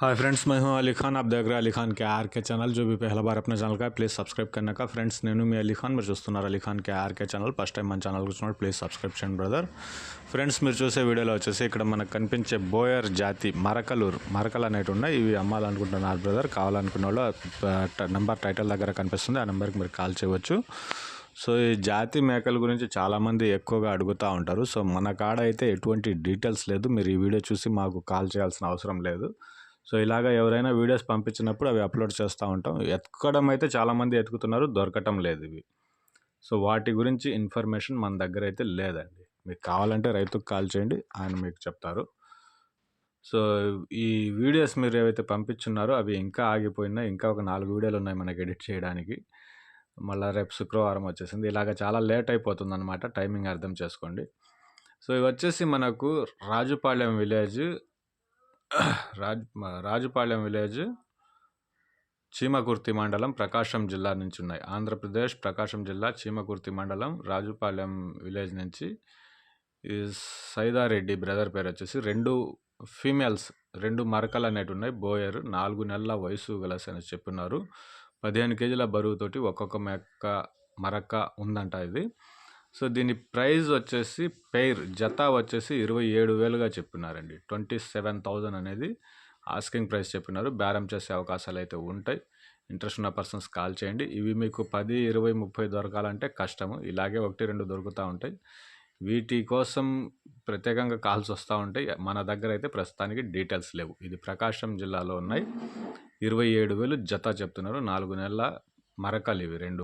Hi friends मैं हूं अली खान आप देख रहे हैं अली खान के आर के चैनल जो भी पहला बार अपने ఛానల్ का ప్లీజ్ సబ్స్క్రైబ్ करने का ఫ్రెండ్స్ నేను మీ అలీ ఖాన్ మీరు చూస్తున్నారు Ali Khan K RK channel first time మన ఛానల్ చూస్తున్నారు ప్లీజ్ సబ్స్క్రైబ్ చేయండి బ్రదర్ ఫ్రెండ్స్ మీరు చూసే వీడియోలో వచ్చేసి ఇక్కడ మనకు కనిపించే బోయర్ జాతి మరకలు మరకలు అనేవి ఉన్నాయి ఇవి అమ్మాలనుకుంటున్నారు బ్రదర్ కావాలనుకున్న వాళ్ళు నెంబర్ టైటిల్ దగ్గర కనిపిస్తుంది ఆ నెంబర్కి మీరు కాల్ చేయవచ్చు సో ఈ జాతి మేకల గురించి చాలామంది ఎక్కువగా అడుగుతూ ఉంటారు సో మన కాడ అయితే ఎటువంటి డీటెయిల్స్ లేదు మీరు ఈ వీడియో చూసి మాకు కాల్ చేయాల్సిన అవసరం లేదు సో ఇలాగ ఎవరైనా వీడియోస్ పంపించినప్పుడు అవి అప్లోడ్ చేస్తూ ఉంటాం. ఎతకడం అయితే చాలామంది ఎత్తుకుతున్నారు దొరకటం లేదు ఇవి. సో వాటి గురించి ఇన్ఫర్మేషన్ మన దగ్గర అయితే లేదండి. మీకు కావాలంటే రైతుకు కాల్ చేయండి ఆయన మీకు చెప్తారు. సో ఈ వీడియోస్ మీరు ఏవైతే పంపించున్నారో అవి ఇంకా ఆగిపోయినా ఇంకా ఒక నాలుగు వీడియోలు ఉన్నాయి మనకి ఎడిట్ చేయడానికి. మళ్ళీ రేపు శుక్రవారం వచ్చేసింది. ఇలాగ చాలా లేట్ అయిపోతుంది అనమాట టైమింగ్ అర్థం చేసుకోండి. సో ఇవి వచ్చేసి మనకు రాజుపాళ్యం విలేజ్ రాజ్ రాజుపాలెం విలేజ్ చీమకుర్తి మండలం ప్రకాశం జిల్లా నుంచి ఉన్నాయి. ఆంధ్రప్రదేశ్ ప్రకాశం జిల్లా చీమకుర్తి మండలం రాజుపాలెం విలేజ్ నుంచి ఈ సైదారెడ్డి బ్రదర్ పేరు వచ్చేసి రెండు ఫీమేల్స్ రెండు మరకలు అనేవి ఉన్నాయి. బోయర్ నాలుగు నెలల వయసు గలసి అని చెప్పున్నారు పదిహేను కేజీల బరువుతోటి ఒక్కొక్క మెక్క మరక ఉందంట ఇది. సో దీని ప్రైస్ వచ్చేసి పెయిర్ జత వచ్చేసి ఇరవై ఏడు వేలుగా చెప్పినారండి. ట్వంటీ సెవెన్ థౌజండ్ అనేది ఆస్కింగ్ ప్రైస్ చెప్పినారు. బేరం చేసే అవకాశాలు అయితే ఉంటాయి. ఇంట్రెస్ట్ ఉన్న పర్సన్స్ కాల్ చేయండి. ఇవి మీకు పది ఇరవై ముప్పై దొరకాలంటే కష్టము. ఇలాగే ఒకటి రెండు దొరుకుతూ ఉంటాయి. వీటి కోసం ప్రత్యేకంగా కాల్స్ వస్తూ ఉంటాయి. మన దగ్గర అయితే ప్రస్తుతానికి డీటెయిల్స్ లేవు. ఇది ప్రకాశం జిల్లాలో ఉన్నాయి. ఇరవై ఏడు వేలు జత చెప్తున్నారు. నాలుగు నెలల మరకలు ఇవి రెండు.